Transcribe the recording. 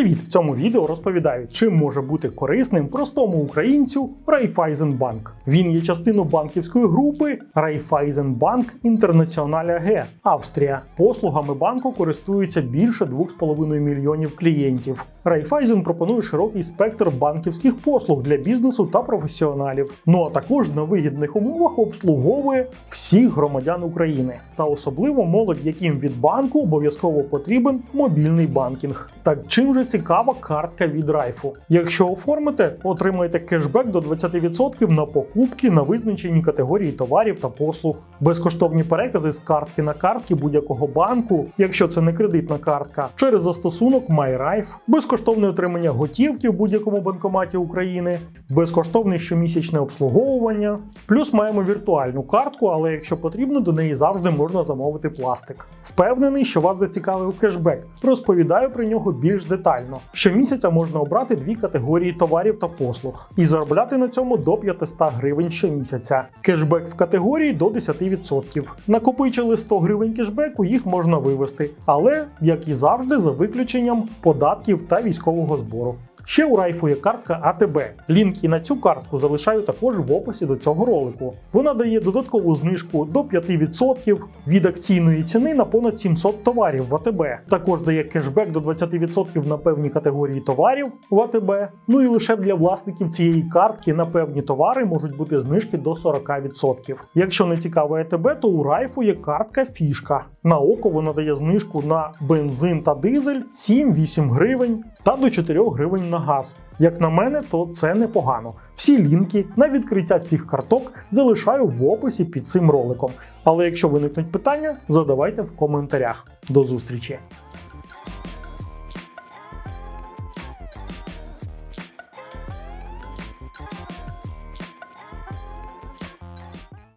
Привіт! В цьому відео розповідаю, чим може бути корисним простому українцю Райфайзенбанк. Він є частиною банківської групи Райфайзенбанк Інтернаціональ АГ Австрія. Послугами банку користуються більше 2,5 мільйонів клієнтів. Райфайзен пропонує широкий спектр банківських послуг для бізнесу та професіоналів. Ну а також на вигідних умовах обслуговує всіх громадян України та особливо молодь, яким від банку обов'язково потрібен мобільний банкінг. Так чим же цікава картка від Райфу? Якщо оформите, отримаєте кешбек до 20% на покупки на визначені категорії товарів та послуг, безкоштовні перекази з картки на картки будь-якого банку, якщо це не кредитна картка, через застосунок MyRife, безкоштовне отримання готівки в будь-якому банкоматі України, безкоштовне щомісячне обслуговування. Плюс маємо віртуальну картку, але якщо потрібно, до неї завжди можна замовити пластик. Впевнений, що вас зацікавив кешбек. Розповідаю про нього більш детально. Щомісяця можна обрати дві категорії товарів та послуг і заробляти на цьому до 500 гривень щомісяця. Кешбек в категорії до 10%. Накопичили 100 гривень кешбеку, їх можна вивести, але як і завжди, за виключенням податків та військового збору. Ще у Райфу є картка АТБ. Лінк і на цю картку залишаю також в описі до цього ролику. Вона дає додаткову знижку до 5% від акційної ціни на понад 700 товарів в АТБ. Також дає кешбек до 20% на певні категорії товарів в АТБ. Ну і лише для власників цієї картки на певні товари можуть бути знижки до 40%. Якщо не цікаве АТБ, то у Райфу є картка Фішка. На око вона дає знижку на бензин та дизель 7-8 гривень та до 4 гривень на газ. Як на мене, то це непогано. Всі лінки на відкриття цих карток залишаю в описі під цим роликом. Але якщо виникнуть питання, задавайте в коментарях. До зустрічі!